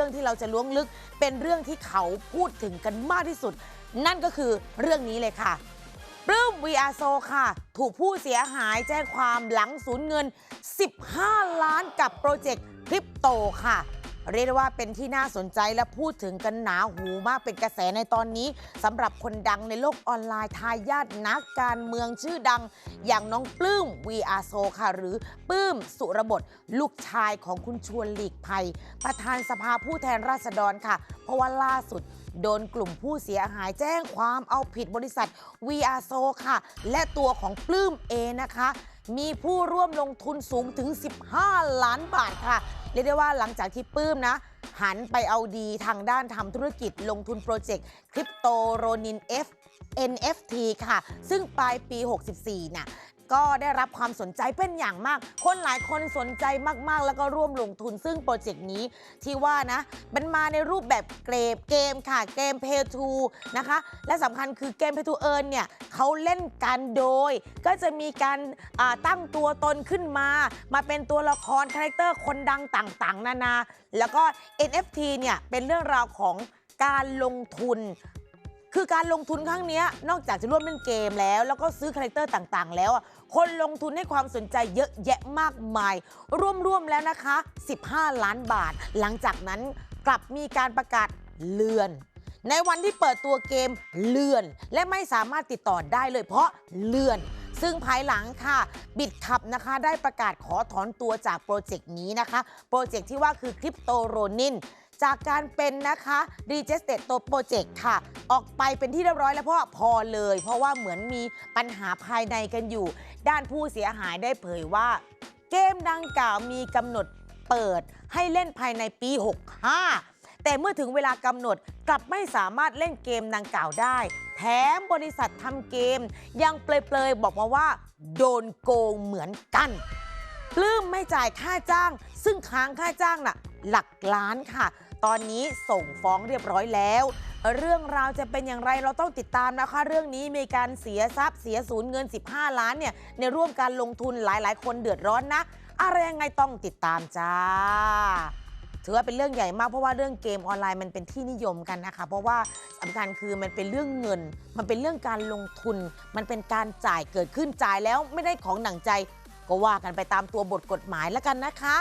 รื่องที่เราจะล้วงลึก เป็นเรื่องที่เขาพูดถึงกันมากที่สุด นั่นก็คือเรื่องนี้เลยค่ะปลื้ม VR โซค่ะ ถูกผู้เสียหายแจ้งความหลังสูญเงิน 15 ล้านกับโปรเจกต์คริปโตค่ะ เรียกได้ว่าเป็นที่น่าสนใจและพูดถึงกันหนาหูมากเป็นกระแสในตอนนี้สำหรับคนดังในโลกออนไลน์ทายาทนักการเมืองชื่อดัง อย่างน้องปลื้ม VR So ค่ะ หรือปลื้มสุรบทลูกชายของคุณชวนหลีกภัย ประธานสภาผู้แทนราษฎรค่ะ เพราะว่าล่าสุดโดนกลุ่มผู้เสียหายแจ้งความเอาผิดบริษัท VR So ค่ะ และตัวของปลื้มเองนะคะ มีผู้ร่วมลงทุนสูงถึง 15 ล้านบาทค่ะ เรียกได้ว่าหลังจากที่ปลื้มนะ หันไปเอาดีทางด้านทำธุรกิจลงทุนโปรเจกต์คริปโตโรนิน F NFT ค่ะ ซึ่งปลายปี 64 น่ะ ก็ได้รับความสนใจเป็นอย่างมาก คนหลายคนสนใจมากๆ แล้วก็ร่วมลงทุนซึ่งโปรเจกต์นี้ที่ว่านะมันมาในรูปแบบเกมเกมค่ะเกม Pay to นะคะ และสำคัญคือเกม Pay to Earn เนี่ยเขาเล่นกันโดย ก็จะมีการตั้งตัวตนขึ้นมา มาเป็นตัวละครคาแรคเตอร์คนดังต่างๆ นานา แล้วก็ NFT เนี่ยเป็นเรื่องราวของการลงทุน คือการลงทุนครั้งเนี้ยนอกจากจะร่วมเล่นเกมแล้ว แล้วก็ซื้อคาแรคเตอร์ต่างๆ แล้วอะคนลงทุนให้ความสนใจเยอะแยะมากมายร่วมๆแล้วนะคะ 15 ล้านบาท หลังจากนั้นกลับมีการประกาศเลื่อน ในวันที่เปิดตัวเกมเลื่อน และไม่สามารถติดต่อได้เลยเพราะเลื่อน ซึ่งภายหลังค่ะ บิดขับนะคะได้ประกาศขอถอนตัวจากโปรเจกต์นี้นะคะ โปรเจกต์ที่ว่าคือคริปโตโรนินจากการเป็นนะคะรีเจสเตตโตโปรเจกต์ค่ะ ออกไปเป็นที่เรียบร้อยแล้วเพราะพอเลย เพราะว่าเหมือนมีปัญหาภายในกันอยู่ ด้านผู้เสียหายได้เผยว่า เกมดังกล่าวมีกำหนดเปิดให้เล่นภายในปี 65 แต่เมื่อถึงเวลากำหนดกลับไม่สามารถเล่นเกมดังกล่าวได้ แถมบริษัททำเกม ยังเปลยๆ บอกมาว่า โดนโกงเหมือนกันปลื้มไม่จ่ายค่าจ้าง ซึ่งค้างค่าจ้างน่ะหลักล้านค่ะ ตอนนี้ส่งฟ้องเรียบร้อยแล้ว เรื่องราวจะเป็นอย่างไรเราต้องติดตามนะคะ เรื่องนี้มีการเสียทรัพย์เสียสูญเงิน 15 ล้านเนี่ยในร่วมการลงทุนหลายๆ คนเดือดร้อนนะ อะไรยังไงต้องติดตามจ้า ถือว่าเป็นเรื่องใหญ่มากเพราะว่าเรื่องเกมออนไลน์มันเป็นที่นิยมกันนะคะ เพราะว่าสำคัญคือมันเป็นเรื่องเงิน มันเป็นเรื่องการลงทุน มันเป็นการจ่ายเกิดขึ้นจ่ายแล้วไม่ได้ของหนังใจ ก็ว่ากันไปตามตัวบทกฎหมายแล้วกันนะคะ